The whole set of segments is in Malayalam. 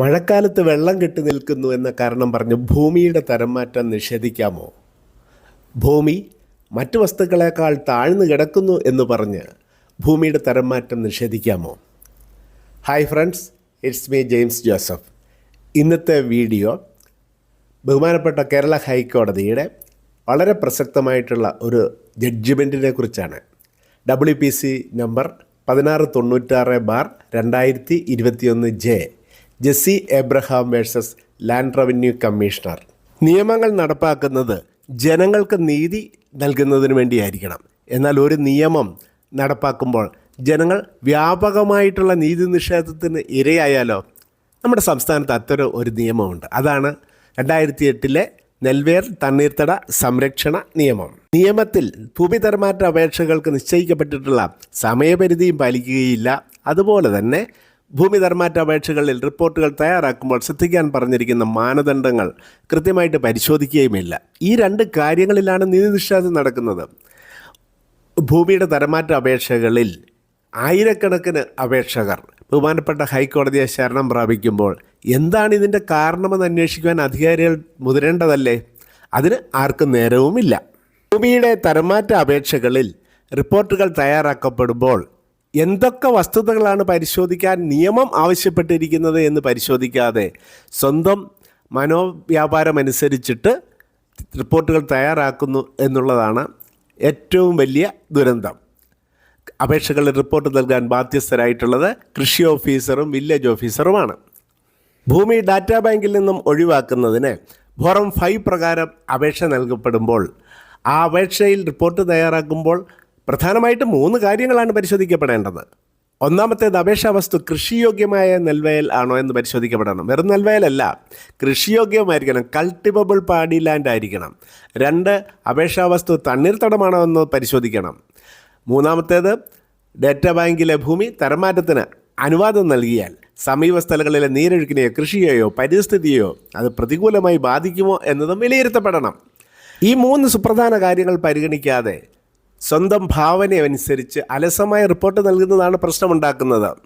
മഴക്കാലത്ത് വെള്ളം കെട്ടി നിൽക്കുന്നു എന്ന കാരണം പറഞ്ഞ് ഭൂമിയുടെ തരം മാറ്റം നിഷേധിക്കാമോ? ഭൂമി മറ്റു വസ്തുക്കളെക്കാൾ താഴ്ന്നു കിടക്കുന്നു എന്ന് പറഞ്ഞ് ഭൂമിയുടെ തരം മാറ്റം നിഷേധിക്കാമോ? Hi friends it's me James Joseph ഇന്നത്തെ വീഡിയോ ബഹുമാനപ്പെട്ട കേരള ഹൈക്കോടതിയുടെ വളരെ പ്രസക്തമായിട്ടുള്ള ഒരു ജഡ്ജ്മെന്റിനെ കുറിച്ചാണ്. ഡബ്ല്യു പി സി നമ്പർ പതിനാറ് തൊണ്ണൂറ്റാറ് ബാർ രണ്ടായിരത്തി ഇരുപത്തിയൊന്ന് J. Jessy Abraham versus land revenue commissioner. നിയമങ്ങൾ നടപ്പാക്കുന്നത് ജനങ്ങൾക്ക് നീതി നൽകുന്നതിന് വേണ്ടിയായിരിക്കണം. എന്നാൽ ഒരു നിയമം നടപ്പാക്കുമ്പോൾ ജനങ്ങൾ വ്യാപകമായിട്ടുള്ള നീതി നിഷേധത്തിന് ഇരയായാലോ? നമ്മുടെ സംസ്ഥാനത്ത് അത്തരം ഒരു നിയമമുണ്ട്. അതാണ് രണ്ടായിരത്തി എട്ടിലെ നെൽവേർ തണ്ണീർത്തട സംരക്ഷണ നിയമം. നിയമത്തിൽ ഭൂമി തരമാറ്റ അപേക്ഷകൾക്ക് നിശ്ചയിക്കപ്പെട്ടിട്ടുള്ള സമയപരിധിയും പാലിക്കുകയില്ല. അതുപോലെ തന്നെ ഭൂമി തരമാറ്റ അപേക്ഷകളിൽ റിപ്പോർട്ടുകൾ തയ്യാറാക്കുമ്പോൾ ശ്രദ്ധിക്കാൻ പറഞ്ഞിരിക്കുന്ന മാനദണ്ഡങ്ങൾ കൃത്യമായിട്ട് പരിശോധിക്കുകയുമില്ല. ഈ രണ്ട് കാര്യങ്ങളിലാണ് നീതി നിഷേധം നടക്കുന്നത്. ഭൂമിയുടെ തരമാറ്റ അപേക്ഷകളിൽ ആയിരക്കണക്കിന് അപേക്ഷകർ ബഹുമാനപ്പെട്ട ഹൈക്കോടതിയെ ശരണം പ്രാപിക്കുമ്പോൾ എന്താണ് ഇതിന്റെ കാരണമെന്ന് അന്വേഷിക്കുവാൻ അധികാരികൾ മുതിരേണ്ടതല്ലേ? അതിന് ആർക്കും നേരവുമില്ല. ഭൂമിയുടെ തരമാറ്റ അപേക്ഷകളിൽ റിപ്പോർട്ടുകൾ തയ്യാറാക്കപ്പെടുമ്പോൾ എന്തൊക്കെ വസ്തുതകളാണ് പരിശോധിക്കാൻ നിയമം ആവശ്യപ്പെട്ടിരിക്കുന്നത് എന്ന് പരിശോധിക്കാതെ സ്വന്തം മനോവ്യാപാരം അനുസരിച്ചിട്ട് റിപ്പോർട്ടുകൾ തയ്യാറാക്കുന്നു എന്നുള്ളതാണ് ഏറ്റവും വലിയ ദുരന്തം. അപേക്ഷകളിൽ റിപ്പോർട്ട് നൽകാൻ ബാധ്യസ്ഥരായിട്ടുള്ളത് കൃഷി ഓഫീസറും വില്ലേജ് ഓഫീസറുമാണ്. ഭൂമി ഡാറ്റാ ബാങ്കിൽ നിന്നും ഒഴിവാക്കുന്നതിന് ഫോറം ഫൈവ് പ്രകാരം അപേക്ഷ നൽകപ്പെടുമ്പോൾ ആ അപേക്ഷയിൽ റിപ്പോർട്ട് തയ്യാറാക്കുമ്പോൾ പ്രധാനമായിട്ടും മൂന്ന് കാര്യങ്ങളാണ് പരിശോധിക്കപ്പെടേണ്ടത്. ഒന്നാമത്തേത് അപേക്ഷാ വസ്തു കൃഷിയോഗ്യമായ നെൽവയൽ ആണോ എന്ന് പരിശോധിക്കപ്പെടണം. വെറും നെൽവയലല്ല കൃഷിയോഗ്യമായിരിക്കണം കൾട്ടിവബിൾ പാടി ലാൻഡ് ആയിരിക്കണം. രണ്ട് അപേക്ഷാ വസ്തു തണ്ണീർത്തടമാണോ എന്ന് പരിശോധിക്കണം. മൂന്നാമത്തേത് ഡേറ്റ ബാങ്കിലെ ഭൂമി തരംമാറ്റത്തിന് അനുവാദം നൽകിയാൽ സമീപ സ്ഥലങ്ങളിലെ നീരൊഴുക്കിനെയോ കൃഷിയെയോ പരിസ്ഥിതിയോ അത് പ്രതികൂലമായി ബാധിക്കുമോ എന്നതും വിലയിരുത്തപ്പെടണം. ഈ മൂന്ന് സുപ്രധാന കാര്യങ്ങൾ പരിഗണിക്കാതെ സ്വന്തം ഭാവനയനുസരിച്ച് അലസമായ റിപ്പോർട്ട് നൽകുന്നതാണ് പ്രശ്നമുണ്ടാക്കുന്നത്.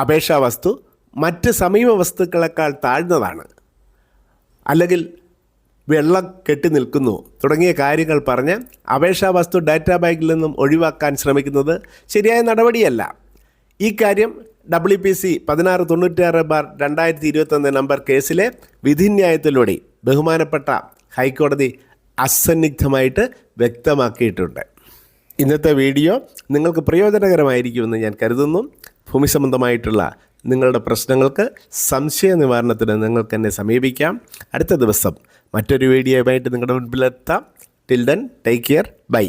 അപേക്ഷാ വസ്തു മറ്റ് സമീപ വസ്തുക്കളെക്കാൾ താഴ്ന്നതാണ്. അല്ലെങ്കിൽ വെള്ളം കെട്ടി നിൽക്കുന്നു. തുടങ്ങിയ കാര്യങ്ങൾ പറഞ്ഞ് അപേക്ഷാ വസ്തു ഡാറ്റാ ബാങ്കിൽ നിന്നും ഒഴിവാക്കാൻ ശ്രമിക്കുന്നത് ശരിയായ നടപടിയല്ല. ഈ കാര്യം ഡബ്ല്യു പി സി പതിനാറ് തൊണ്ണൂറ്റാറ് ബാർ രണ്ടായിരത്തി ഇരുപത്തൊന്ന് നമ്പർ കേസിലെ വിധിന്യായത്തിലൂടെ ബഹുമാനപ്പെട്ട ഹൈക്കോടതി അസന്നിഗ്ധമായിട്ട് വ്യക്തമാക്കിയിട്ടുണ്ട്. ഇന്നത്തെ വീഡിയോ നിങ്ങൾക്ക് പ്രയോജനകരമായിരിക്കുമെന്ന് ഞാൻ കരുതുന്നു. ഭൂമി സംബന്ധമായിട്ടുള്ള നിങ്ങളുടെ പ്രശ്നങ്ങൾക്ക് സംശയ നിവാരണത്തിന് നിങ്ങൾക്ക് എന്നെ സമീപിക്കാം. അടുത്ത ദിവസം മറ്റൊരു വീഡിയോയുമായിട്ട് നിങ്ങളുടെ മുൻപിലെത്താം. Till then take care bye